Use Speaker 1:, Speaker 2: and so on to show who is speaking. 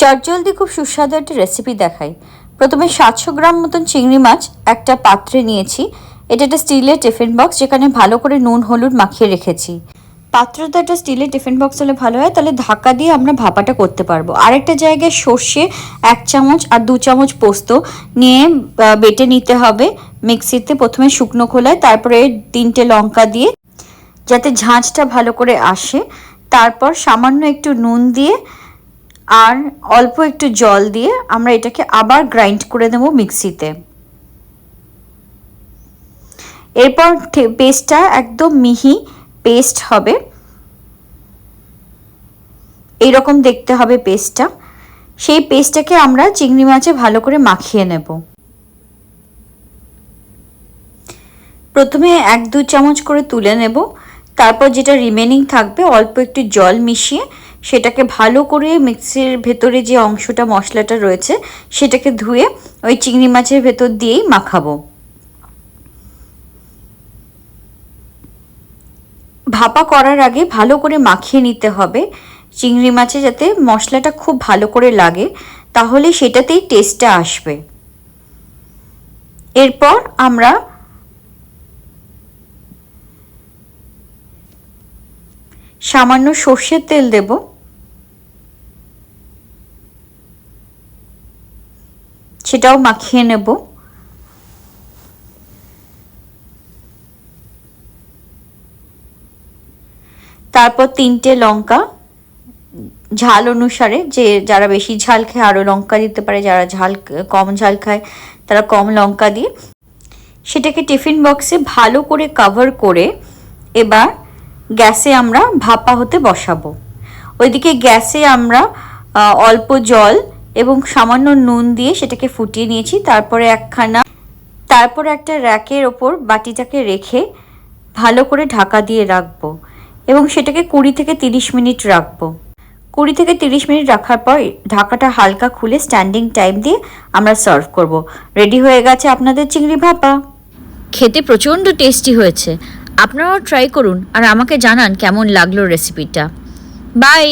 Speaker 1: চটজলদি খুব সুস্বাদু একটা রেসিপি দেখাই। প্রথমে সাতশো গ্রাম মতন চিংড়ি মাছ একটা পাত্রে নিয়েছি। এটা একটা স্টিলের টিফিন বক্স যেখানে ভালো করে নুন, হলুদ মাখিয়ে রেখেছি। পাত্রটা একটা স্টিলের টিফিন বক্স হলে ভালো হয়, তাহলে ঢাকা দিয়ে আমরা ভাপাটা করতে পারব। আরেকটা জায়গায় সর্ষে এক চামচ আর দু চামচ পোস্ত নিয়ে বেটে নিতে হবে। মিক্সিতে প্রথমে শুকনো খোলায়, তারপরে তিনটে লঙ্কা দিয়ে যাতে ঝাঁঝটা ভালো করে আসে। তারপর সামান্য একটু নুন দিয়ে আর অল্প একটু জল দিয়ে আমরা এটাকে আবার গ্রাইন্ড করে দেব মিক্সিতে। এরপর পেস্টটা একদম মিহি পেস্ট হবে। এইরকম দেখতে হবে পেস্টটা সেই পেস্টটাকে আমরা চিংড়ি মাছে ভালো করে মাখিয়ে নেব। প্রথমে এক দু চামচ করে তুলে নেব। তারপর যেটা রিমেনিং থাকবে, অল্প একটু জল মিশিয়ে সেটাকে ভালো করে মিক্সির ভেতরে যে অংশটা, মশলাটা রয়েছে, সেটাকে ধুয়ে ওই চিংড়ি মাছের ভেতর দিয়েই মাখাবো। ভাপা করার আগে ভালো করে মাখিয়ে নিতে হবে। চিংড়ি মাছে যাতে মশলাটা খুব ভালো করে লাগে, তাহলে সেটাতেই টেস্টটা আসবে। এরপর আমরা সামান্য সর্ষের তেল দেব। সেটাও মাখিয়ে নেব। তারপর তিনটে লঙ্কা, ঝাল অনুসারে যে যারা বেশি ঝাল খায় আরও লঙ্কা দিতে পারে, যারা ঝাল কম ঝাল খায়, তারা কম লঙ্কা দিয়ে সেটাকে টিফিন বক্সে ভালো করে কভার করে এবার গ্যাসে আমরা ভাপা হতে বসাবো। ওইদিকে গ্যাসে আমরা অল্প জল এবং সামান্য নুন দিয়ে সেটাকে ফুটিয়ে নিয়েছি। তারপরে একখানা, তারপরে একটা র্যাকের ওপর বাটিটাকে রেখে ভালো করে ঢাকা দিয়ে রাখব এবং সেটাকে কুড়ি থেকে তিরিশ মিনিট রাখব। কুড়ি থেকে তিরিশ মিনিট রাখার পর ঢাকাটা হালকা খুলে স্ট্যান্ডিং টাইম দিয়ে আমরা সার্ভ করব। রেডি হয়ে গেছে আপনাদের চিংড়ি ভাপা। খেতে প্রচণ্ড টেস্টি হয়েছে। আপনারাও ট্রাই করুন আর আমাকে জানান কেমন লাগল রেসিপিটা বাই